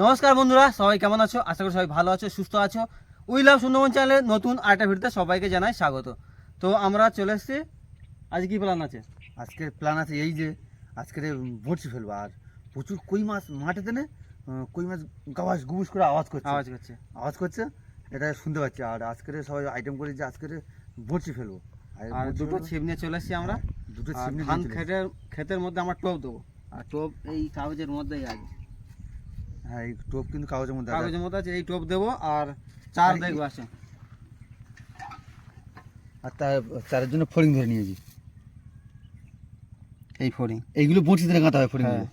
নমস্কার বন্ধুরা সবাই কেমন আছো? আশা করি সবাই ভালো আছো সুস্থ আছো। উই লাভ সুন্দরবন চ্যানেলে নতুন আরেকটা ভিডিওতে সবাইকে জানাই স্বাগত। তো আমরা চলে এসেছি। আজ কি প্ল্যান আছে? আজকের প্ল্যান আছে এই যে আজকের বড়শি ফেলব আর প্রচুর কই মাছ মাঠে দেনে কই মাছ গাবাস গুবুস করে আওয়াজ করছে। আওয়াজ করছে। আওয়াজ করছে? এটা শুনতে পাচ্ছি। আর আজকের সবাই আইটেম করে যে আজকের বড়শি ফেলব আর দুটো ছিপ নিয়ে চলে এসেছি আমরা। দুটো ছিপ নিয়ে ধান খেতের ক্ষেতের মধ্যে আমরা টোপ দেবো। আর টোপ এই কাগজের মধ্যেই আছে। হ্যাঁ এই টোপ কিন্তু কাগজের মধ্যে কাগজের মধ্যে আছে এই টোপ দেবো আর চার দেখব আছে আর তার তার জন্য ফড়িং ধরে নিয়েছি। এই ফড়িং। এইগুলো বড়শি ধরে গাঁথা হয় ফড়িং হ্যাঁ।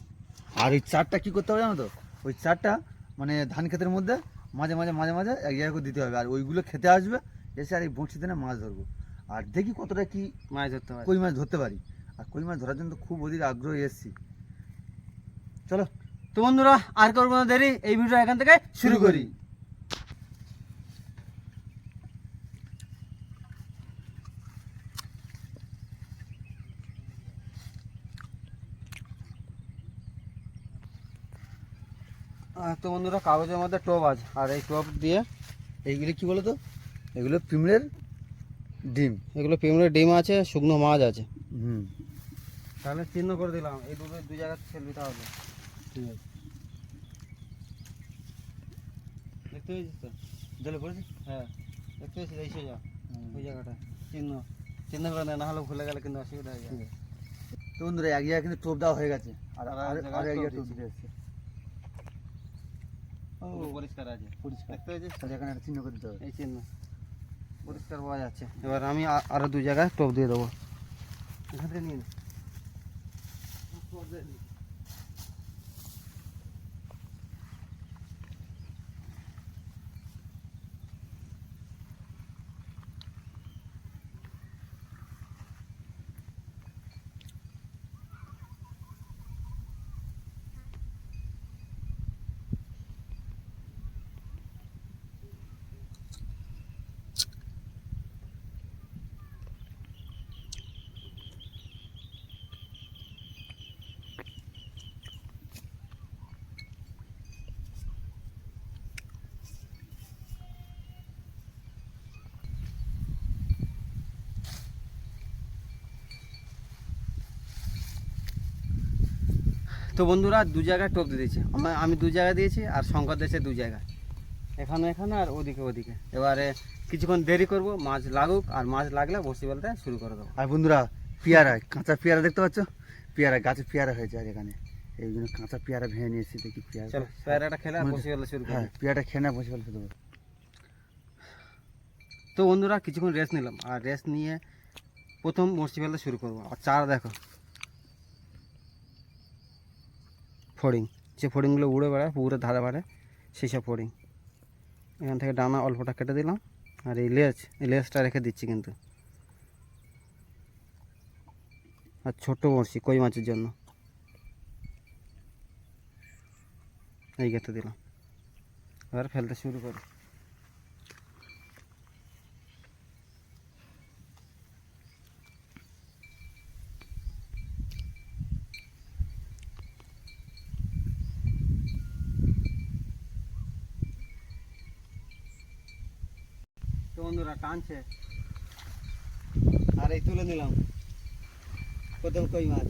আর এই চারটা কি করতে হবে জানো তো? ওই চারটা মানে ধান ক্ষেতের মধ্যে মাঝে মাঝে মাঝে মাঝে এক জায়গায় করে দিতে হবে। আর ওইগুলো খেতে আসবে এসে আর এই বড়শি দিয়ে মাছ ধরবো। আর দেখি কতটা কি মাছ ধরতে পারে। কই মাছ ধরতে পারি। আর কই মাছ ধরার জন্য তো খুব অধিক আগ্রহী এসেছি। চলো। তো বন্ধুরা আর করব না দেরি এই ভিডিও এখান থেকে শুরু করি। তো বন্ধুরা কাগজের মধ্যে টোপ আছে আর এই টোপ দিয়ে এইগুলি কি বলো তো এগুলো পিমড়ের ডিম। এগুলো পেমড়ের ডিম আছে শুকনো মাছ আছে। হুম। তাহলে চিহ্ন করে দিলাম এই দুটো দুই জায়গায় ফেলবি তাহলে। ঠিক আছে। দেখতে পেয়েছিস তো জলে পড়েছি হ্যাঁ। দেখতে পেয়েছিস এই সোজা ওই জায়গাটা। চিহ্ন। চিহ্ন করে না হলে ভুলে গেলে কিন্তু অসুবিধা হয়ে যাবে তো বন্ধুরা এক জায়গায় কিন্তু টোপ দেওয়া হয়ে গেছে। আর আর আর এক জায়গায় টোপ দিতে এসছে ও পরিষ্কার আছে। পরিষ্কার। দেখতে পেয়েছিস? তাহলে এখানে একটা চিহ্ন করে দিতে হবে। এই চিহ্ন। পরিষ্কার পাওয়া যাচ্ছে। এবার আমি আ- আরও দু জায়গায় টোপ দিয়ে দেবো। এখান থেকে নিয়ে নে। তো বন্ধুরা দু জায়গায় টোপ দিয়ে দিয়েছি। আমি আমি দু জায়গায় দিয়েছি আর শঙ্কর দিয়েছে দু জায়গায়। এখানে এখানে আর ওদিকে ওদিকে। এবারে কিছুক্ষণ দেরি করব মাছ লাগুক আর মাছ লাগলে বসি বলতে শুরু করে দেবো। আর বন্ধুরা পেয়ারা কাঁচা পেয়ারা দেখতে পাচ্ছ? পেয়ারা গাছে পেয়ারা হয়েছে আর এখানে। এই জন্য কাঁচা পেয়ারা ভেঙে নিয়ে এসেছি দেখি পেয়ারা চলো প্যারাটা খেলে আর বসি বলতে শুরু হ্যাঁ করি পেয়ারাটা খেয়ে না বসে দেবো তো বন্ধুরা কিছুক্ষণ রেস্ট নিলাম। আর রেস্ট নিয়ে প্রথম বসি ফেলতে শুরু করব। আর চারা দেখো। ফড়িং, যে ফড়িংগুলো উড়ে বেড়ায় পুকুরের ধারে বাড়ে সেই সব ফড়িং। এখান থেকে ডানা অল্পটা কেটে দিলাম, আর এই লেজ, এই লেজটা রেখে দিচ্ছি কিন্তু। আর ছোট বড়শি, কই মাছের জন্য। এই কেটে দিলাম। এবার ফেলতে শুরু করি তো বন্ধুরা টানছে। আর এই তুলে নিলাম। প্রথম কই মাছ?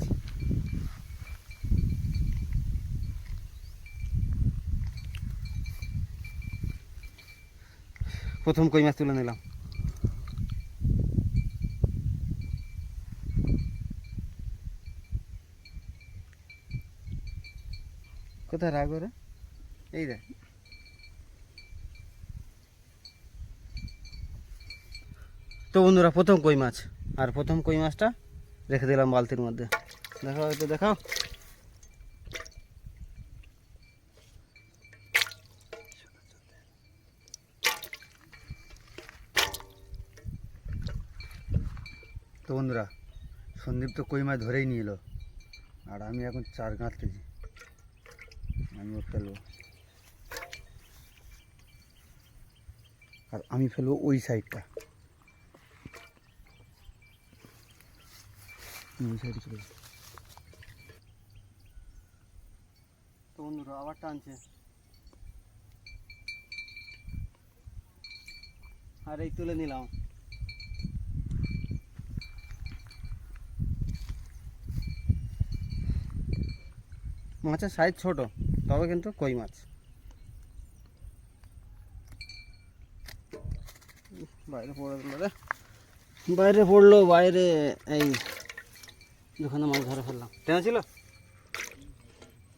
প্রথম কই মাছ তুলে নিলাম। কোথায় রাগ রে এই দেখ। তো বন্ধুরা, প্রথম কই মাছ? আর প্রথম কই মাছটা? রেখে দিলাম বালতির মধ্যে। দেখাও একটু, দেখাও। তো বন্ধুরা, সন্দীপ তো কই মাছ ধরেই নিয়ে এলো। আর আমি এখন চার গাঁথতেছি আমিও ফেলব। আর আমি ফেলব ওই সাইডটা। আবার টানছে। আর এই তুলে নিলাম। মাছের সাইজ ছোট, তবে কিন্তু কই মাছ। বাইরে পড়ে বাইরে পড়ল, বাইরে এই দোকানে মাছ ধরে ফেললাম। টেনে ছিল?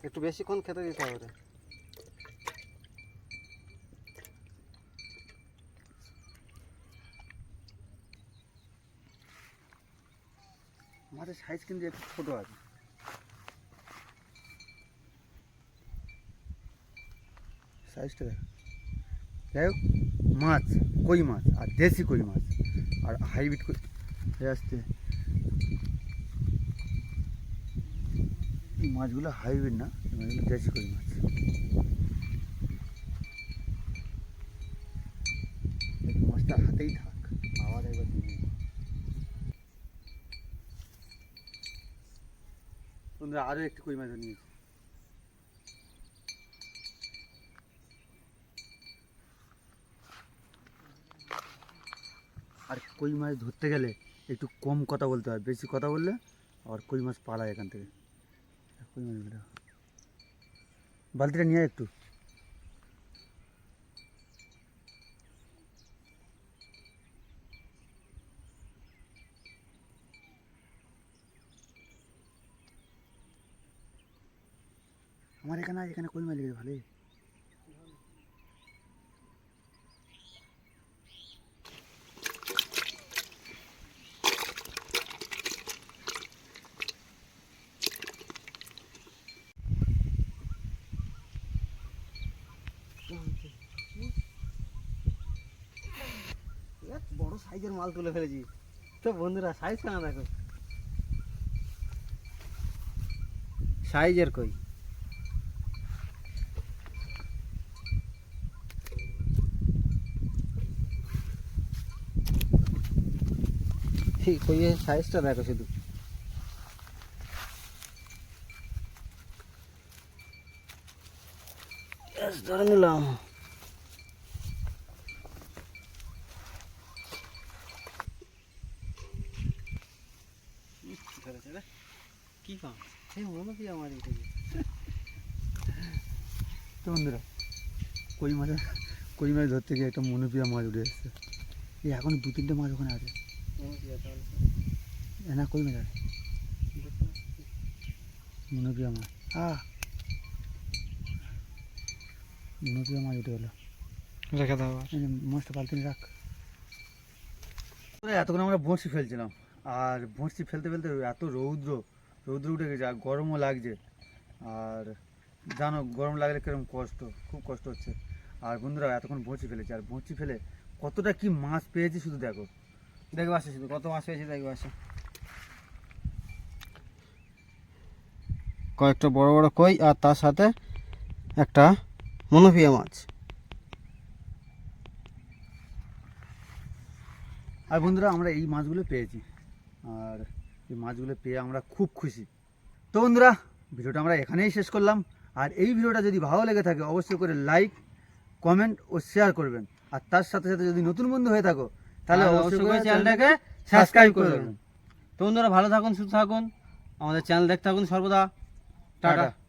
একটু বেশিক্ষণ খেতে দিতে হবে মাছের সাইজ কিন্তু একটু ছোট আছে। সাইজটা দেখ। যাই হোক, মাছ, কই মাছ, আর দেশি কই মাছ, আর হাইব্রিড কই আসতে এই মাছগুলো হাইব্রিড না মাছগুলো দেশি কই মাছ। মাছটা হাতেই থাক, আবার একবার। বন্ধুরা আরও একটি কই মাছ নিয়েছি আর কই মাছ ধরতে গেলে একটু কম কথা বলতে হয়, বেশি কথা বললে আর কই মাছ পালায় এখান থেকে। কই বালতিটা নিয়ে একটু। আমার এখানে এখানে কই মাছ লেগেছে ভালোই এক বড় সাইজের মাল তুলে ফেলেছি। তো বন্ধুরা সাইজ কেন দেখো সাইজের কই? এই কইয়ের সাইজটা দেখো শুধু। নিলাম। কি পাম এই মনে কি আমার এটা তো বন্ধুরা কই মাছ কই মাছ ধরতে গিয়ে একটা মনোপিয়া মাছ উঠে এসছে। এই এখন দু তিনটে মাছ ওখানে আছে। না কই মাছ আছে? মনোপিয়া মাছ। আ মনোপিয়া মাছ উঠে গেলো। রেখে দাও মাছটা বালতি রাখ। এতক্ষণ আমরা বড়শি ফেলছিলাম। আর বড়শি ফেলতে ফেলতে এত রৌদ্র। রৌদ্র উঠে গেছে, আর গরমও লাগছে। আর জানো, গরম লাগলে কীরকম কষ্ট, খুব কষ্ট হচ্ছে। আর বন্ধুরা, এতক্ষণ বঁচি ফেলেছি, আর বড়শি ফেলে কতটা কি মাছ পেয়েছি শুধু দেখো। দেখবে আসে শুধু, কত মাছ হয়েছে দেখবে আসে কয়েকটা বড় বড় কই, আর তার সাথে একটা মনোপিয়া মাছ। আর বন্ধুরা, আমরা এই মাছগুলো পেয়েছি। আর এই মাছগুলো পেয়ে আমরা খুব খুশি। তো বন্ধুরা ভিডিওটা আমরা এখানেই শেষ করলাম। আর এই ভিডিওটা যদি ভালো লেগে থাকে অবশ্যই করে লাইক কমেন্ট ও শেয়ার করবেন। আর তার সাথে সাথে যদি নতুন বন্ধু হয়ে থাকো তাহলে অবশ্যই করে চ্যানেলটাকে সাবস্ক্রাইব করে দেবেন। তো বন্ধুরা ভালো থাকুন সুস্থ থাকুন। আমাদের চ্যানেল দেখতে থাকুন সর্বদা। টাটা। টাটা।